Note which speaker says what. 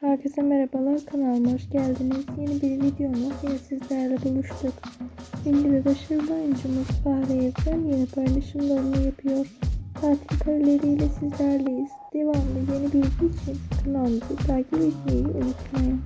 Speaker 1: Herkese merhabalar kanalıma hoş geldiniz. Yeni bir videomla yine sizlerle buluştuk. Ünlü ve başarılı oyuncumuz Fahri Evren yeni paylaşımlarını yapıyor. Tatil kareleriyle sizlerleyiz. Devamlı yeni bilgi için kanalımızı takip etmeyi unutmayın.